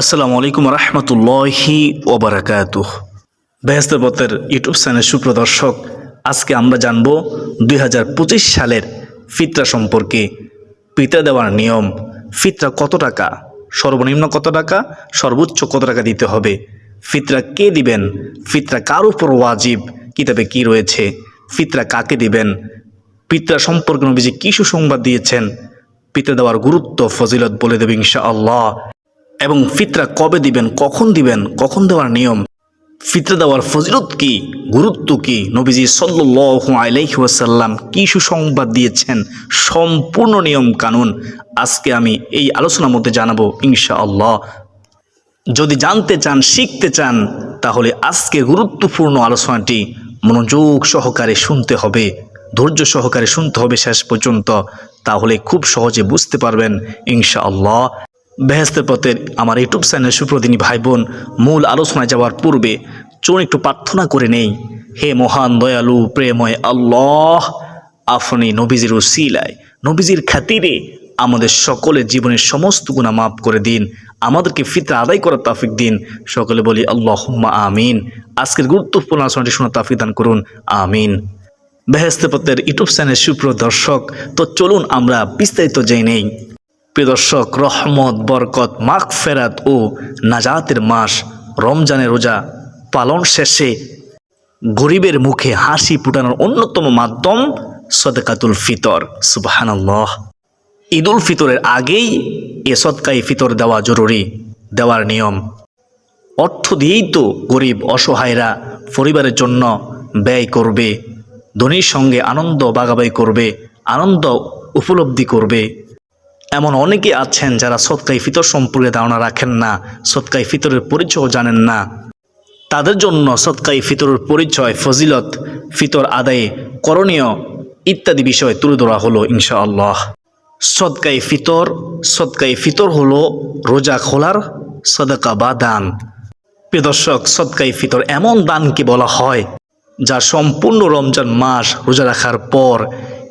আসসালামু আলাইকুম রহমতুল্লাহি ওবরাকাত বেহেস্তের পথের ইউটিউব চ্যানেল সুপ্রদর্শক, আজকে আমরা জানব দুই হাজার পঁচিশ সালের ফিতরা সম্পর্কে। পিতা দেওয়ার নিয়ম, ফিতরা কত টাকা? সর্বনিম্ন কত টাকা? সর্বোচ্চ কত টাকা দিতে হবে? ফিতরা কে দিবেন? ফিতরা কার উপর ওয়াজিব? কিতাবে কি রয়েছে? ফিতরা কাকে দিবেন? পিতরা সম্পর্কে নবীজি কি সুসংবাদ দিয়েছেন? পিতা দেওয়ার গুরুত্ব, ফজিলত বলে দেবে ইনশা আল্লাহ এবং ফিতরা কবে দিবেন, কখন দিবেন, কখন দেওয়ার নিয়ম? ফিতরা দেওয়ার ফজিলত কি, গুরুত্ব কি? নবীজি সাল্লু আলাইহি ওয়াসাল্লাম কি সুসংবাদ দিয়েছেন? সম্পূর্ণ নিয়ম কানুন। আজকে আমি এই আলোচনার মধ্যে জানাব ইনশা আল্লাহ যদি জানতে চান, শিখতে চান, তাহলে আজকে গুরুত্বপূর্ণ আলোচনাটি মনোযোগ সহকারে শুনতে হবে, ধৈর্য সহকারে শুনতে হবে শেষ পর্যন্ত, তাহলে খুব সহজে বুঝতে পারবেন ইনশা আল্লাহ বেহেস্তের পথের আমার ইউটিউব চ্যানেল সুপ্রদিনী ভাই বোন মূল আলোচনায় যাওয়ার পূর্বে চলুন একটু প্রার্থনা করে নেই। হে মহান, দয়ালু প্রেময় আল্লাহ আপনি নবীজির উসিলায় নবীজির খাতিরে আমাদের সকলের জীবনের সমস্ত গুণা মাফ করে দিন, আমাদেরকে ফিতরা আদায় করার তাফিক দিন। সকলে বলি আল্লাহ আমিন। আজকের গুরুত্বপূর্ণ আলোচনাটি শোনার তাফিক দান করুন, আমিন। বেহেস্তে পথের ইউটিউব চ্যানেল সুপ্রিয় দর্শক তো চলুন আমরা বিস্তারিত জেনে নেই। প্রিয় দর্শক, রহমত, বরকত মাখ ফেরাত ও নাজাতের মাস রমজানের রোজা পালন শেষে গরিবের মুখে হাসি ফুটানোর অন্যতম মাধ্যম সদকাতুল ফিতর। সুবাহানাল্লাহ। ঈদুল ফিতরের আগেই এ সদকাই ফিতর দেওয়া জরুরি, দেওয়ার নিয়ম। অর্থ দিয়েই তো গরিব অসহায়রা পরিবারের জন্য ব্যয় করবে, ধনীর সঙ্গে আনন্দ বাগাবাই করবে, আনন্দ উপলব্ধি করবে। এমন অনেকে আছেন যারা সৎকাই ফিতর সম্পর্কে ধারণা রাখেন না সৎকাই ফিতরের পরিচয় জানেন না। তাদের জন্য সৎকাই ফিতরের পরিচয়, ফজিলত, ফিতর আদায়ে করণীয় ইত্যাদি বিষয় তুলে ধরা হলো ইনশাআল্লাহ। সদকাই ফিতর সদকাই ফিতর হলো রোজা খোলার সদকা বা দান। প্রিয় সৎকাই ফিতর এমন দানকে বলা হয়, যা সম্পূর্ণ রমজান মাস রোজা রাখার পর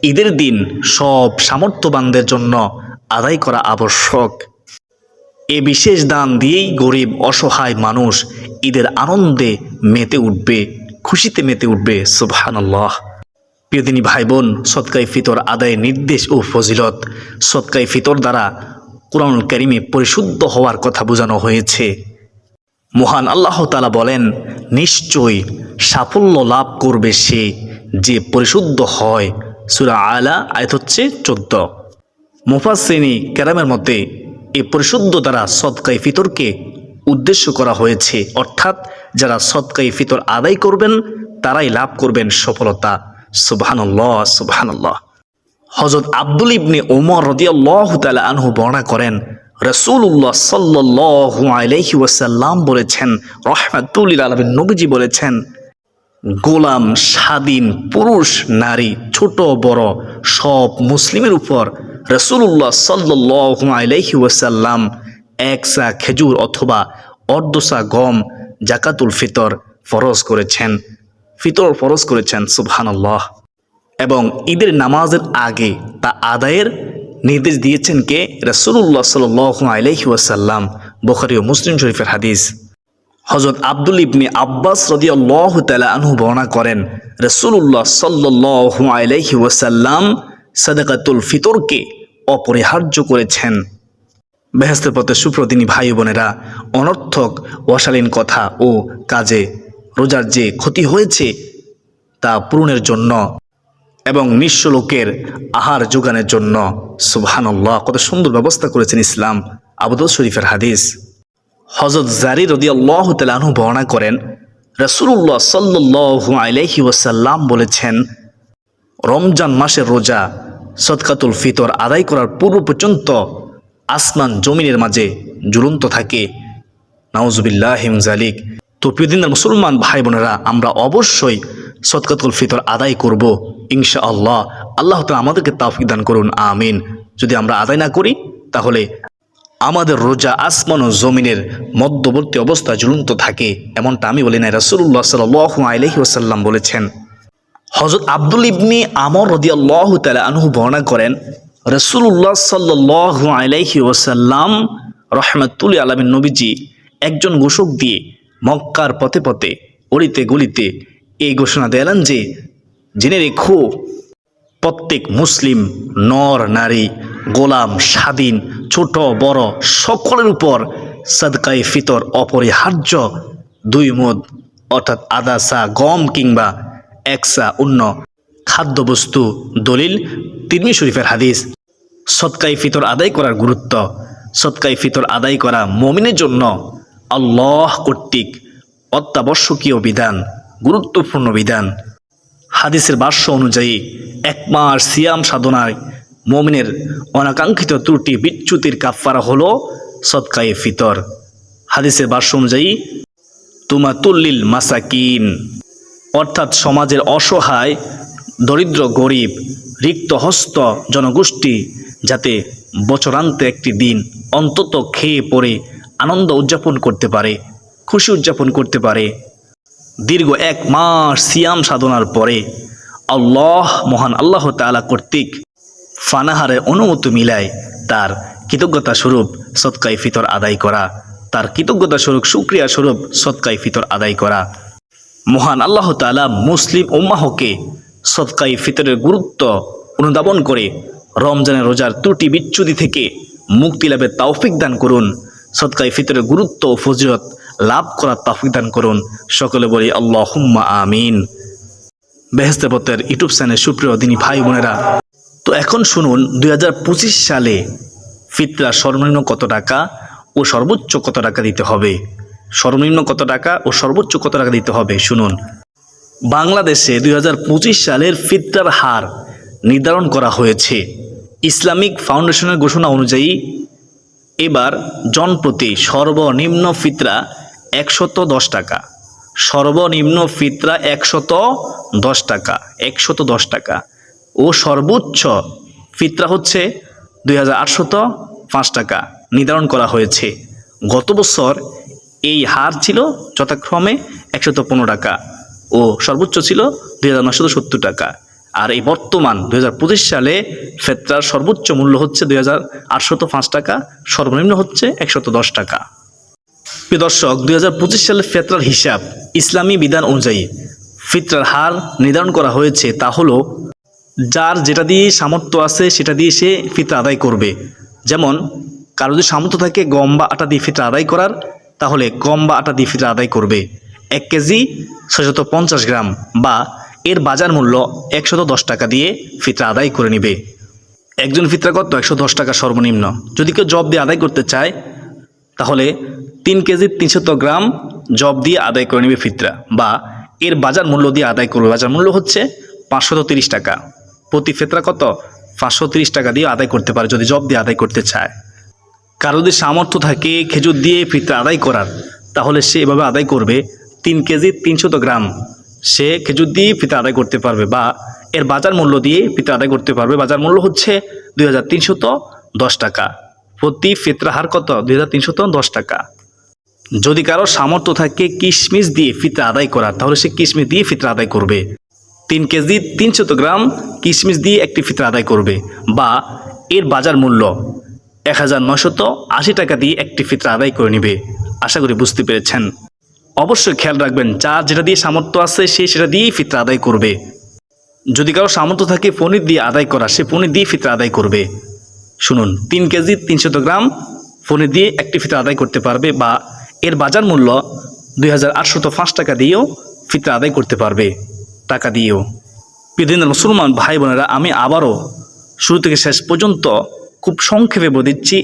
ঈদের দিন সব সামর্থ্যবানদের জন্য আদায় করা আবশ্যক। এ বিশেষ দান দিয়েই গরিব, অসহায় মানুষ ঈদের আনন্দে মেতে উঠবে, খুশিতে মেতে উঠবে, সুবহানাল্লাহ। প্রিয়দিনী ভাই বোন সৎকাই ফিতর আদায়ের নির্দেশ ও ফজিলত। সৎকাই ফিতর দ্বারা কোরআন কারিমে পরিশুদ্ধ হওয়ার কথা বোঝানো হয়েছে। মহান আল্লাহ তালা বলেন, নিশ্চয়ই সাফল্য লাভ করবে সে যে পরিশুদ্ধ হয়। সুরা আলা আয়ত হচ্ছে চোদ্দ। মুফাসিনী ক্যারামের মধ্যে এ পরিশুদ্ধ দ্বারা সৎকাই ফিতরকে উদ্দেশ্য করা হয়েছে। অর্থাৎ যারা সৎকাই ফিতর আদায় করবেন, তারাই লাভ করবেন সফলতা। সুবহানাল্লাহ সুবহানাল্লাহ। হজরত আব্দুল ইবনে ওমর রদিয়াল্লাহ তালা আনহু বর্ণনা করেন রসুল্লাহ সাল্লাহ আলাইহি ওয়াসাল্লাম বলেছেন রহমাতুল্লিল আলমিন নবীজি বলেছেন গোলাম, স্বাধীন, পুরুষ, নারী, ছোট, বড়, সব মুসলিমের উপর রসুল্লাহ সাল্লাহ আলাইহি ওয়াসাল্লাম এক সা খেজুর অথবা অর্ধসা গম জাকাতুল ফিতর ফরজ করেছেন। ফিতর ফরজ করেছেন, সুবহানাল্লাহ। এবং ঈদের নামাজের আগে তা আদায়ের নির্দেশ দিয়েছেন কে? রসুল্লাহ সাল আলহি ওয়াসাল্লাম, বখারি ও মুসলিম শরীফের হাদিস। হজরত আব্দুল ইবনি আব্বাস রদিয়াল্লাহ তালা আনহু বর্ণনা করেন রসুল্লাহ সাল্লাহ আলহি ওয়াসাল্লাম সাদাকাতুল ফিতরকে অপরিহার্য করেছেন। বেহেস্তের পথে সুপ্রদিনী ভাই বোনেরা, অনর্থক, অশালীন কথা ও কাজে রোজার যে ক্ষতি হয়েছে তা পূরণের জন্য এবং নিঃস্ব লোকের আহার যোগানের জন্য, সুবহানাল্লাহ, কত সুন্দর ব্যবস্থা করেছেন ইসলাম। আবুদুল শরীফের হাদিস। হজরত জারি রদি আল্লাহ তালু বর্ণনা করেন রসুল্লাহ সাল্লু আলহি ওয়াসাল্লাম বলেছেন, রমজান মাসের রোজা সদকাতুল ফিতর আদায় করার পূর্ব পর্যন্ত আসমান জমিনের মাঝে ঝুলন্ত থাকে। নাউজুবিল্লাহ হিমজালিক তো প্রিয়দিনের মুসলমান ভাই বোনেরা আমরা অবশ্যই সদকাতুল ফিতর আদায় করব ইনশা আল্লাহ আল্লাহ তালা আমাদেরকে তাফিক দান করুন, আমিন। যদি আমরা আদায় না করি, তাহলে আমাদের রোজা আসমান ও জমিনের মধ্যবর্তী অবস্থা ঝুলন্ত থাকে, এমনটা আমি বলি না রসুল্লাহ সাল আলহি ওসাল্লাম বলেছেন হজরত আব্দুল ইবনি আমর রদিয়াল্লাহ তালা আনহু বর্ণনা করেন রসুল্লাহ সাল্লাহ আলাইহি ওসাল্লাম রহমাতুল আলমের নবীজি একজন ঘোষক দিয়ে মক্কার পথে পথে অলিতে গলিতে এই ঘোষণা দিলেন যে, জেনে রেখো, প্রত্যেক মুসলিম নর নারী গোলাম, স্বাধীন, ছোট, বড়, সকলের উপর সদকাই ফিতর, অপরিহার্য, দুই মদ, অর্থাৎ আদা, সা, গম কিংবা একসা অন্য খাদ্যবস্তু, দলিল, তিরমি শরীফের হাদিস। সৎকাই ফিতর আদায় করার গুরুত্ব সৎকাই ফিতর আদায় করা মমিনের জন্য আল্লাহ কর্তৃক অত্যাবশ্যকীয় বিধান, গুরুত্বপূর্ণ বিধান। হাদিসের ভাষ্য অনুযায়ী, এক মাস সিয়াম সাধনায় মমিনের অনাকাঙ্ক্ষিত ত্রুটি বিচ্যুতির কাফারা হলো সৎকায়ে ফিতর। হাদিসের ভাষ্য অনুযায়ী তুমা তুল্লিল মাসাকিন, অর্থাৎ সমাজের অসহায়, দরিদ্র, গরিব, রিক্ত, হস্ত জনগোষ্ঠী, যাতে বছরান্তে একটি দিন অন্তত খেয়ে পড়ে আনন্দ উদযাপন করতে পারে, খুশি উদযাপন করতে পারে। দীর্ঘ এক মাস সিয়াম সাধনার পরে আল্লাহ, মহান আল্লাহ তাআলা কর্তৃক ফানাহারের অনুমতি মিলায় তার কৃতজ্ঞতা স্বরূপ সৎকাই ফিতর আদায় করা, তার কৃতজ্ঞতা স্বরূপ সুক্রিয়া স্বরূপ সৎকাই ফিতর আদায় করা। মহান আল্লাহ তাআলা মুসলিম উম্মাহকে সৎকাই ফিতরের গুরুত্ব অনুধাবন করে রমজানের রোজার ত্রুটি বিচ্যুতি থেকে মুক্তি লাভের তৌফিক দান করুন সৎকাই ফিতরের গুরুত্ব ও ফজিলত লাভ করার তৌফিক দান করুন। সকলে বলি আল্লাহ হুম্মা আমিন। বেহেস্তের পথের ইউটিউব চ্যানেল সুপ্রিয় দিনী ভাই বোনেরা তো এখন শুনুন, দুই হাজার পঁচিশ সালে ফিতরা সর্বনিম্ন কত টাকা ও সর্বোচ্চ কত টাকা দিতে হবে? সর্বনিম্ন কত টাকা ও সর্বোচ্চ কত টাকা দিতে হবে? শুনুন। বাংলাদেশে দুই হাজার পঁচিশ সালের ফিতরার হার নির্ধারণ করা হয়েছে। ইসলামিক ফাউন্ডেশনের ঘোষণা অনুযায়ী এবার জনপ্রতি সর্বনিম্ন ফিতরা একশত দশ টাকা। সর্বনিম্ন ফিতরা একশত দশ টাকা, একশত দশ টাকা। ও সর্বোচ্চ ফিতরা হচ্ছে দুই পাঁচ টাকা নির্ধারণ করা হয়েছে। গত বছর এই হার ছিল যথাক্রমে একশত পনেরো টাকা ও সর্বোচ্চ ছিল দুই হাজার নশত সত্তর টাকা। আর এই বর্তমান দুই হাজার পঁচিশ সালে ফেতরার সর্বোচ্চ মূল্য হচ্ছে দুই হাজার আটশত পাঁচ টাকা, সর্বনিম্ন হচ্ছে একশত দশ টাকা। প্রিয় দর্শক, দুই সালের ফেতরার হিসাব ইসলামী বিধান অনুযায়ী ফিতরার হার নির্ধারণ করা হয়েছে তা হলো যার যেটা দিয়ে সামর্থ্য আছে, সেটা দিয়ে সে ফিতরা আদায় করবে। যেমন, কারও যদি সামর্থ্য থাকে গম বা আটা দিয়ে ফিতরা আদায় করার, তাহলে গম বা আটা দিয়ে ফিতরা আদায় করবে। এক কেজি ছয়শত পঞ্চাশ গ্রাম বা এর বাজার মূল্য একশত দশ টাকা দিয়ে ফিতরা আদায় করে নেবে। একজন ফিতরা কত একশো দশ টাকা সর্বনিম্ন। যদি কেউ জব দিয়ে আদায় করতে চায়, তাহলে তিন কেজি তিনশত গ্রাম জব দিয়ে আদায় করে নেবে ফিতরা বা এর বাজার মূল্য দিয়ে আদায় করবে। বাজার মূল্য হচ্ছে পাঁচশত তিরিশ টাকা। প্রতি ফেতরা কত? পাঁচশো তিরিশ টাকা দিয়ে আদায় করতে পারে যদি জব দিয়ে আদায় করতে চায়। কারও যদি সামর্থ্য থাকে খেজুর দিয়ে ফিতরা আদায় করার, তাহলে সে এভাবে আদায় করবে তিন কেজি তিনশত গ্রাম। সে খেজুর দিয়ে ফিতরা আদায় করতে পারবে বা এর বাজার মূল্য দিয়ে ফিতরা আদায় করতে পারবে। বাজার মূল্য হচ্ছে দুই হাজার তিনশত দশ টাকা। প্রতি ফিতরা হার কত? দুই হাজার তিনশত দশ টাকা। যদি কারও সামর্থ্য থাকে কিশমিশ দিয়ে ফিতরা আদায় করার, তাহলে সে কিশমিশ দিয়ে ফিতরা আদায় করবে। তিন কেজি তিনশত গ্রাম কিশমিশ দিয়ে একটি ফিতরা আদায় করবে বা এর বাজার মূল্য এক হাজার নশত আশি টাকা দিয়ে একটি ফিতরা আদায় করে নেবে। আশা করি বুঝতে পেরেছেন। অবশ্যই খেয়াল রাখবেন, যার যেটা দিয়ে সামর্থ্য আছে সে সেটা দিয়েই ফিতরা আদায় করবে। যদি কারও সামর্থ্য থাকে পনির দিয়ে আদায় করা, সে পনির দিয়ে ফিতরা আদায় করবে। শুনুন, তিন কেজি তিনশত গ্রাম পনির দিয়ে একটি ফিতরা আদায় করতে পারবে বা এর বাজার মূল্য দুই হাজার আটশত পাঁচ টাকা দিয়েও ফিতরা আদায় করতে পারবে। টাকা দিয়েও। পৃথিবীর মুসলমান ভাই বোনেরা আমি আবারও শুরু থেকে শেষ পর্যন্ত খুব সংক্ষেপে বলে দিচ্ছি,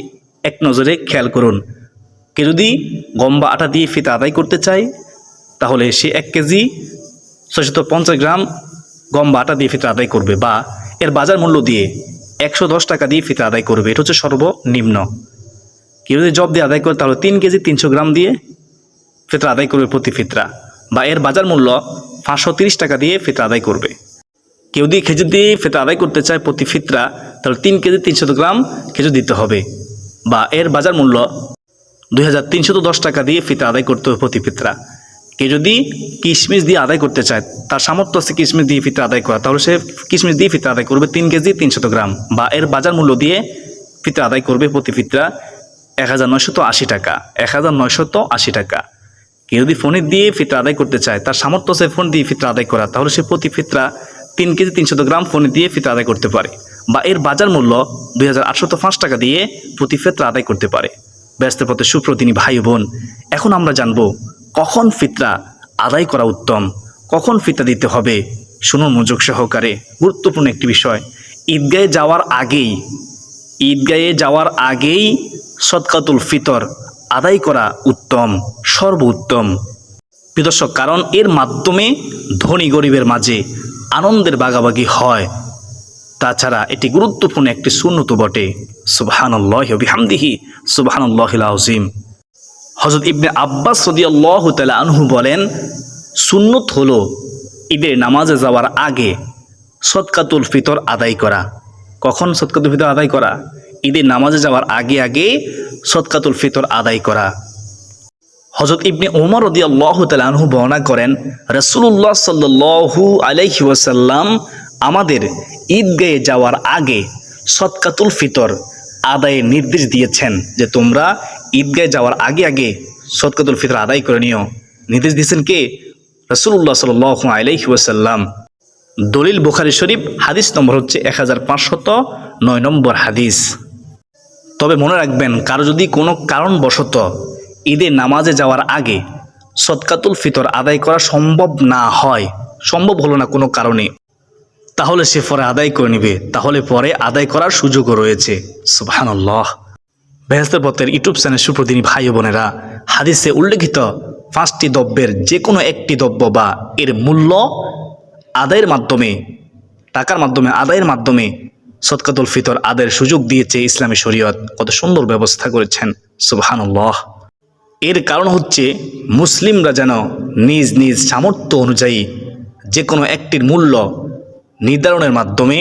এক নজরে খেয়াল করুন। কে যদি গম বা আটা দিয়ে ফিতা আদায় করতে চায়, তাহলে সে এক কেজি ছয়শত পঞ্চাশ গ্রাম গম বা আটা দিয়ে ফিতা আদায় করবে বা এর বাজার মূল্য দিয়ে একশো দশ টাকা দিয়ে ফিতা আদায় করবে। এটা হচ্ছে সর্বনিম্ন। কেউ যদি জব দিয়ে আদায় করে, তাহলে তিন কেজি তিনশো গ্রাম দিয়ে ফিতরা আদায় করবে প্রতি ফিতরা। বা এর বাজার মূল্য পাঁচশো তিরিশ টাকা দিয়ে ফিতরা আদায় করবে। কেউ দিয়ে খেজুর দিয়ে ফিতরা আদায় করতে চায় প্রতি ফিতরা, তাহলে তিন কেজি তিনশত গ্রাম খেজুর দিতে হবে বা এর বাজার মূল্য দুই হাজার তিনশত দশ টাকা দিয়ে ফিতরা আদায় করতে হবে প্রতি ফিতরা। কেউ যদি কিশমিশ দিয়ে আদায় করতে চায়, তার সামর্থ্য আছে কিশমিশ দিয়ে ফিতরা আদায় করা, তাহলে সে কিশমিশ দিয়ে ফিতরা আদায় করবে তিন কেজি তিনশত গ্রাম বা এর বাজার মূল্য দিয়ে ফিতরা আদায় করবে প্রতি ফিতরা এক হাজার নয়শত আশি টাকা, এক হাজার নয়শত আশি টাকা। কেউ যদি ফোনে দিয়ে ফিতরা আদায় করতে চায়, তার সামর্থ্য আছে ফোন দিয়ে ফিতরা আদায় করা, তাহলে সে প্রতি ফিতরা তিন কেজি তিনশত গ্রাম ফোনে দিয়ে ফিতরা আদায় করতে পারে বা এর বাজার মূল্য দুই হাজার টাকা দিয়ে প্রতি ফিতরা আদায় করতে পারে। ব্যস্ত পথে সুপ্রতিনি ভাই বোন, এখন আমরা জানব কখন ফিতরা আদায় করা উত্তম, কখন ফিতরা দিতে হবে? শুনুন মনোযোগ সহকারে, গুরুত্বপূর্ণ একটি বিষয়। ঈদগাহে যাওয়ার আগেই, ঈদগাহে যাওয়ার আগেই সৎকাতুল ফিতর আদায় করা উত্তম, সর্বোত্তম। বিদর্শক কারণ এর মাধ্যমে ধনী গরিবের মাঝে আনন্দের বাগাবাগি হয়। তাছাড়া এটি গুরুত্বপূর্ণ একটি সুন্নত বটে। সুবাহানল্লাহ বিহামদিহি সুবাহানল্লাহ আজিম হজরত ইবনে আব্বাস সদিয়াল্লাহ তালা আনহু বলেন, সুন্নত হলো ঈদের নামাজে যাওয়ার আগে সৎকাতুল ফিতর আদায় করা। কখন সৎকাতুল ফিতর আদায় করা? ঈদের নামাজে যাওয়ার আগে আগে সৎকাতুল ফিতর আদায় করা। হজরত ইবনে ওমর রদি আল্লাহ তালহু বর্ণনা করেন রসুল্লাহ সাল্লু আলাইহি ওয়াসাল্লাম আমাদের ঈদগাহে যাওয়ার আগে সৎকাতুল ফিতর আদায়ের নির্দেশ দিয়েছেন যে তোমরা ঈদগাহে যাওয়ার আগে আগে সৎকাতুল ফিতর আদায় করে নিও। নির্দেশ দিয়েছেন কে? রসুল্লাহ সাল আলাইহি ওয়াসাল্লাম। দলিল বুখারি শরীফ, হাদিস নম্বর হচ্ছে এক হাজার পাঁচশত নয় নম্বর হাদিস। তবে মনে রাখবেন, কারও যদি কোনো কারণবশত ঈদে নামাজে যাওয়ার আগে সৎকাতুল ফিতর আদায় করা সম্ভব না হয়, সম্ভব হলো না কোনো কারণে, তাহলে সে পরে আদায় করে নেবে। তাহলে পরে আদায় করার সুযোগও রয়েছে। সুবহানাল্লাহ। বেহেস্তের পথের ইউটিউব চ্যানেল সুপ্রদিনী ভাই বোনেরা, হাদিসে উল্লেখিত পাঁচটি দ্রব্যের যে কোনো একটি দ্রব্য বা এর মূল্য আদায়ের মাধ্যমে, টাকার মাধ্যমে, আদায়ের মাধ্যমে সৎকাতুল ফিতর আদায়ের সুযোগ দিয়েছে ইসলামী শরীয়ত। কত সুন্দর ব্যবস্থা করেছেন। সুবহানাল্লাহ। এর কারণ হচ্ছে মুসলিমরা যেন নিজ নিজ সামর্থ্য অনুযায়ী যে কোনো একটির মূল্য নির্ধারণের মাধ্যমে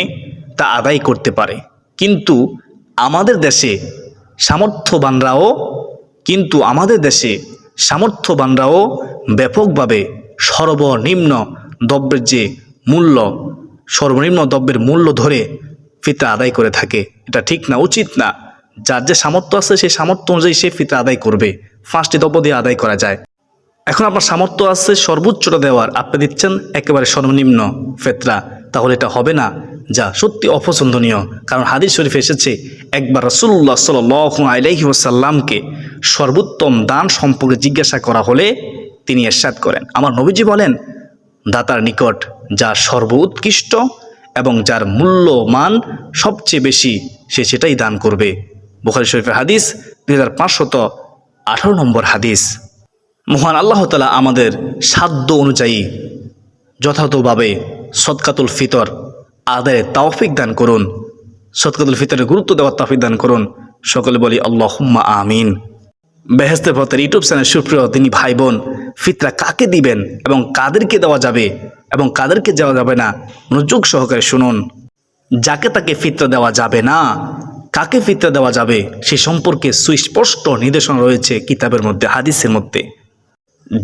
তা আদায় করতে পারে। কিন্তু আমাদের দেশে সামর্থ্যবানরাও, কিন্তু আমাদের দেশে সামর্থ্যবানরাও ব্যাপকভাবে সর্বনিম্ন দ্রব্যের যে মূল্য, সর্বনিম্ন দ্রব্যের মূল্য ধরে ফিতা আদায় করে থাকে। এটা ঠিক না, উচিত না। যার যে সামর্থ্য আছে, সেই সামর্থ্য অনুযায়ী সে ফিতা আদায় করবে। পাঁচটি দ্রব্য দিয়ে আদায় করা যায়। এখন আপনার সামর্থ্য আছে, সর্বোচ্চটা দেওয়ার। আপনি দিচ্ছেন একেবারে সর্বনিম্ন ফেতরা। তাহলে এটা হবে না, যা সত্যি অপছন্দনীয়। কারণ হাদিস শরীফ এসেছে, একবার রসুল্লাহ সাল আলাইহি ওসাল্লামকে সর্বোত্তম দান সম্পর্কে জিজ্ঞাসা করা হলে তিনি এরশাদ করেন। আমার নবীজি বলেন, দাতার নিকট যা সর্বোৎকৃষ্ট এবং যার মূল্যমান সবচেয়ে বেশি সে সেটাই দান করবে। বুখারি শরীফের হাদিস, দুই হাজার পাঁচশত আঠারো নম্বর হাদিস। মহান আল্লাহ তালা আমাদের সাধ্য অনুযায়ী যথাযথভাবে সৎকাতুল ফিতর আদায়ে তাওফিক দান করুন সৎকাতুল ফিতরের গুরুত্ব দেওয়ার তাওফিক দান করুন। সকলে বলি আল্লাহ হুম্মা আমিন। বেহেস্তের পথের ইউটিউব চ্যানেল সুপ্রিয় তিনি ভাই বোন, ফিতরা কাকে দিবেন এবং কাদেরকে দেওয়া যাবে? এবং কাদেরকে দেওয়া যাবে না, মনোযোগ সহকারে শুনুন। যাকে তাকে ফিতরা দেওয়া যাবে না, কাকে ফিতরা দেওয়া যাবে, সে সম্পর্কে সুস্পষ্ট নির্দেশনা রয়েছে কিতাবের মধ্যে, হাদিসের মধ্যে।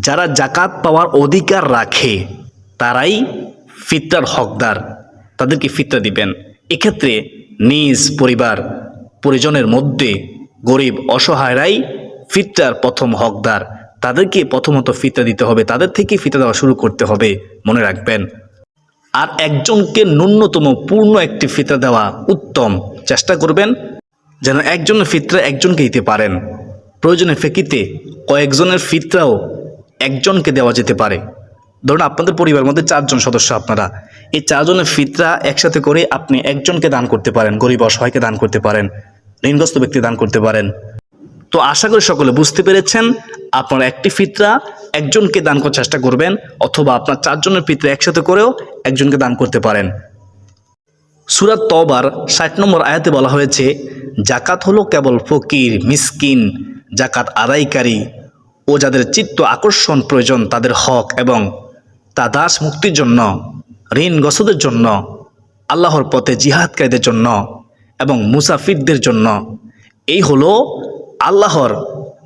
যারা জাকাত পাওয়ার অধিকার রাখে, তারাই ফিতরার হকদার। তাদেরকে ফিতরা দিবেন। এক্ষেত্রে নিজ পরিবার, পরিজনের মধ্যে গরিব অসহায়রাই ফিতরার প্রথম হকদার। তাদেরকে প্রথমত ফিতরা দিতে হবে, তাদের থেকে ফিতরা দেওয়া শুরু করতে হবে, মনে রাখবেন। আর একজনকে ন্যূনতম পূর্ণ একটি ফিতরা দেওয়া উত্তম। চেষ্টা করবেন যেন একজনের ফিতরা একজনকে দিতে পারেন। প্রয়োজনে ফেকিতে কয়েকজনের ফিতরাও একজনকে দেওয়া যেতে পারে। ধরুন আপনাদের পরিবারের মধ্যে চারজন সদস্য আপনারা। এই চারজনের ফিতরা একসাথে করে আপনি একজনকে দান করতে পারেন, গরিব অসহায়কে দান করতে পারেন, ঋণগ্রস্ত ব্যক্তি দান করতে পারেন। তো আশা করি সকলে বুঝতে পেরেছেন। আপনারা একটি ফিতরা একজনকে দান করার চেষ্টা করবেন, অথবা আপনার চারজনের ফিতরা একসাথে করেও একজনকে দান করতে পারেন। সুরাত তবার ষাট নম্বর আয়াতে বলা হয়েছে, জাকাত হলো কেবল ফকির, মিসকিন, জাকাত আদায়কারী ও যাদের চিত্ত আকর্ষণ প্রয়োজন তাদের হক এবং তা দাস মুক্তির জন্য ঋণগ্রস্তদের জন্য, আল্লাহর পথে জিহাদকারীদের জন্য এবং মুসাফিরদের জন্য। এই হলো আল্লাহর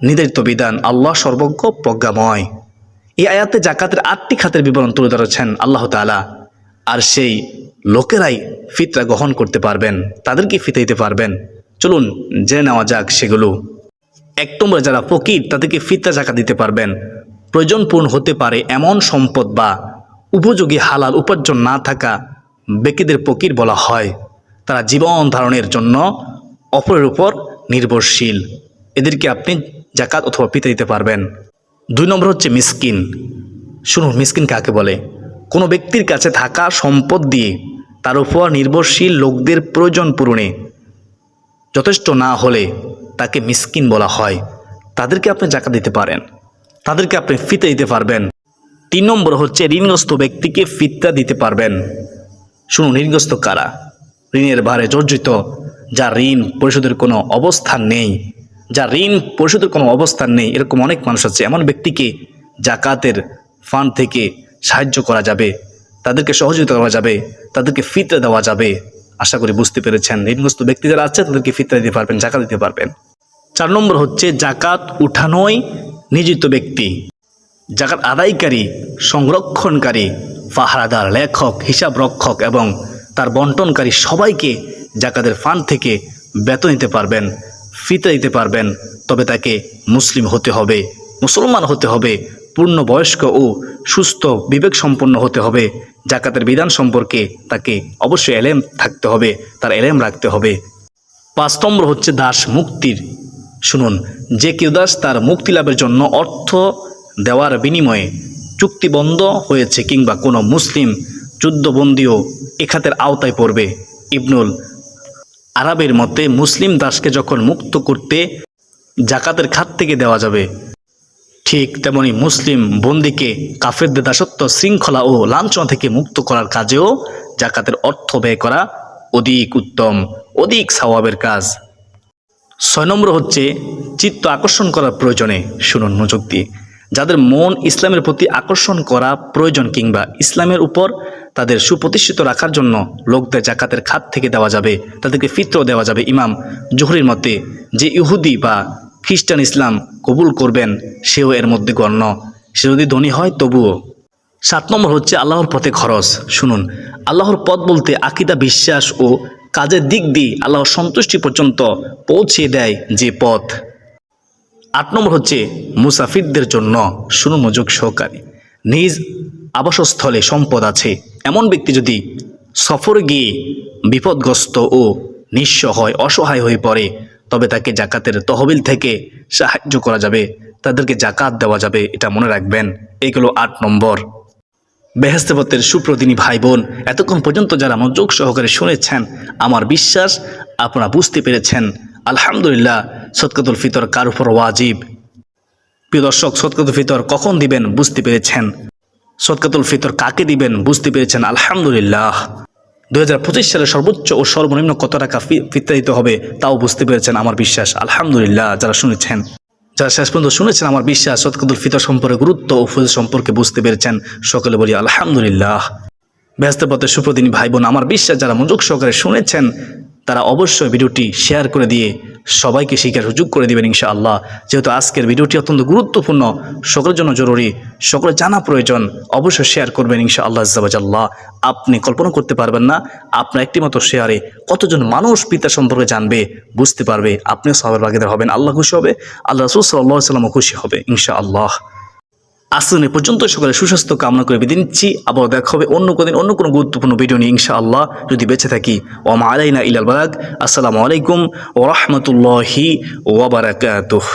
নির্ধারিত বিধান আল্লাহ সর্বজ্ঞ প্রজ্ঞাময়। এই আয়াতে জাকাতের আটটি খাতের বিবরণ তুলে ধরেছেন আল্লাহ তাআলা। আর সেই লোকেরাই ফিতরা গ্রহণ করতে পারবেন তাদেরকে ফিতে দিতে পারবেন। চলুন জেনে নেওয়া যাক সেগুলো। এক নম্বরে যারা ফকির, তাদেরকে ফিতরা জাকাত দিতে পারবেন। প্রয়োজন পূর্ণ হতে পারে এমন সম্পদ বা উপযোগী হালাল উপার্জন না থাকা ব্যক্তিদের ফকির বলা হয়। তারা জীবন ধারণের জন্য অপরের উপর নির্ভরশীল। এদেরকে আপনি জাকাত অথবা ফিতরা দিতে পারবেন। দুই নম্বর হচ্ছে মিসকিন। শুনুন, মিসকিন কাকে বলে? কোনো ব্যক্তির কাছে থাকা সম্পদ দিয়ে তার উপর নির্ভরশীল লোকদের প্রয়োজন পূরণে যথেষ্ট না হলে তাকে মিসকিন বলা হয়। তাদেরকে আপনি জাকাত দিতে পারেন। তাদেরকে আপনি ফিতে দিতে পারবেন। তিন নম্বর হচ্ছে ঋণগ্রস্ত ব্যক্তিকে ফিতরা দিতে পারবেন। শুনুন, ঋণগ্রস্ত কারা? ঋণের ভারে জর্জিত, যার ঋণ পরিশোধের কোনো অবস্থান নেই। যার ঋণ পরিশোধের কোনো অবস্থান নেই, এরকম অনেক মানুষ আছে। এমন ব্যক্তিকে জাকাতের ফান্ড থেকে সাহায্য করা যাবে, তাদেরকে সহযোগিতা করা যাবে, তাদেরকে ফিতরা দেওয়া যাবে। আশা করি বুঝতে পেরেছেন। ঋণগ্রস্ত ব্যক্তি যারা আছে, তাদেরকে ফিতরা দিতে পারবেন, জাকাত দিতে পারবেন। চার নম্বর হচ্ছে জাকাত উঠানোই নিয়োজিত ব্যক্তি। জাকাত আদায়কারী, সংরক্ষণকারী, পাহারাদার, লেখক হিসাব রক্ষক এবং তার বন্টনকারী সবাইকে জাকাতের ফান্ড থেকে বেতন নিতে পারবেন। ফিতে দিতে পারবেন, তবে তাকে মুসলিম হতে হবে, মুসলমান হতে হবে পূর্ণ বয়স্ক ও সুস্থ বিবেক সম্পন্ন হতে হবে। জাকাতের বিধান সম্পর্কে তাকে অবশ্যই এলেম থাকতে হবে, তার এলেম রাখতে হবে। পাঁচ নম্বর হচ্ছে দাস মুক্তির। শুনুন, যে কেউ দাস তার মুক্তি লাভের জন্য অর্থ দেওয়ার বিনিময়ে চুক্তিবন্ধ হয়েছে কিংবা কোনো মুসলিম যুদ্ধবন্দীও এখাতের আওতায় পড়বে। ইবনুল আরবের মতে মুসলিম দাসকে যখন মুক্ত করতে জাকাতের খাত থেকে দেওয়া যাবে, ঠিক তেমনি মুসলিম বন্দিকে কাফেরদের দাসত্ব শৃঙ্খলা ও লাঞ্ছনা থেকে মুক্ত করার কাজেও জাকাতের অর্থ ব্যয় করা অধিক উত্তম, অধিক সওয়াবের কাজ। ছয় নম্বর হচ্ছে, চিত্ত আকর্ষণ করার প্রয়োজনে, শুনুন মনোযোগ দিয়ে। যাদের মন ইসলামের প্রতি আকর্ষণ করা প্রয়োজন কিংবা ইসলামের উপর তাদের সুপ্রতিষ্ঠিত রাখার জন্য লোকদের জাকাতের খাত থেকে দেওয়া যাবে, তাদেরকে ফিত্র দেওয়া যাবে। ইমাম জোহরির মতে, যে ইহুদি বা খ্রিস্টান ইসলাম কবুল করবেন, সেও এর মধ্যে গণ্য। সে যদি ধনী হয়, তবুও। সাত নম্বর হচ্ছে আল্লাহর পথে খরচ। শুনুন, আল্লাহর পথ বলতে আকিদা, বিশ্বাস ও কাজের দিক দিয়ে আল্লাহর সন্তুষ্টি পর্যন্ত পৌঁছে দেয় যে পথ। আট নম্বর হচ্ছে মুসাফিরদের জন্য শুনু মনোযোগ সহকারী। নিজ আবাসস্থলে সম্পদ আছে। এমন ব্যক্তি যদি সফরে গিয়ে বিপদগ্রস্ত ও নিঃস্ব হয়, অসহায় হয়ে পড়ে, তবে তাকে জাকাতের তহবিল থেকে সাহায্য করা যাবে। তাদেরকে জাকাত দেওয়া যাবে, এটা মনে রাখবেন। এগুলো আট নম্বর। বেহেস্তেপথের সুপ্রদিনী ভাই বোন এতক্ষণ পর্যন্ত যারা মনোযোগ সহকারে শুনেছেন, আমার বিশ্বাস আপনারা বুঝতে পেরেছেন। আলহামদুলিল্লাহ সৎকাতুল ফিতর কার উপর ওয়াজিব? প্রিয় দর্শক সৎকাতুল ফিতর কখন দিবেন বুঝতে পেরেছেন? সৎকাতুল ফিতর কাকে দিবেন বুঝতে পেরেছেন? আলহামদুলিল্লাহ। দু হাজার পঁচিশ সালে সর্বোচ্চ ও সর্বনিম্ন কত টাকা ফিতরা দিতে হবে তাও বুঝতে পেরেছেন আমার বিশ্বাস। আলহামদুলিল্লাহ, যারা শুনেছেন, যারা শেষ পর্যন্ত শুনেছেন আমার বিশ্বাস সৎকাতুল ফিতর সম্পর্কে গুরুত্ব ও ফজিলত সম্পর্কে বুঝতে পেরেছেন। সকলে বলি আলহামদুলিল্লাহ। ব্যস্ত পথে সুপ্রদিনী ভাই বোন আমার বিশ্বাস, যারা মনোযোগ সহকারে শুনেছেন তারা অবশ্যই ভিডিওটি শেয়ার করে দিয়ে সবাইকে শিখার সুযোগ করে দেবেন ইনশাআল্লাহ। যেহেতু আজকের ভিডিওটি অত্যন্ত গুরুত্বপূর্ণ, সকলের জন্য জরুরি, সকলের জানা প্রয়োজন, অবশ্যই শেয়ার করবেন ইনশাআল্লাহ আল্লাহ আপনি কল্পনা করতে পারবেন না, আপনার একটি মতো শেয়ারে কতজন মানুষ পিতা সম্পর্কে জানবে, বুঝতে পারবে, আপনিও সবার ভাগিদার হবেন, আল্লাহ খুশি হবে, আল্লাহ রসুল সাল্লাহ সাল্লামও খুশি হবে ইনশাআল্লাহ। আসুন এ পর্যন্ত সকলে সুস্বাস্থ্য কামনা করে বিদায় নিচ্ছি। আবার দেখা হবে অন্য কোনো দিন, অন্য কোনো গুরুত্বপূর্ণ ভিডিও নিয়ে ইনশাআল্লাহ। যদি বেঁচে থাকি ওমা আলাইনা ইলাল বারাক আসসালামু আলাইকুম ও রহমতুল্লাহি ওবরাকাতুহ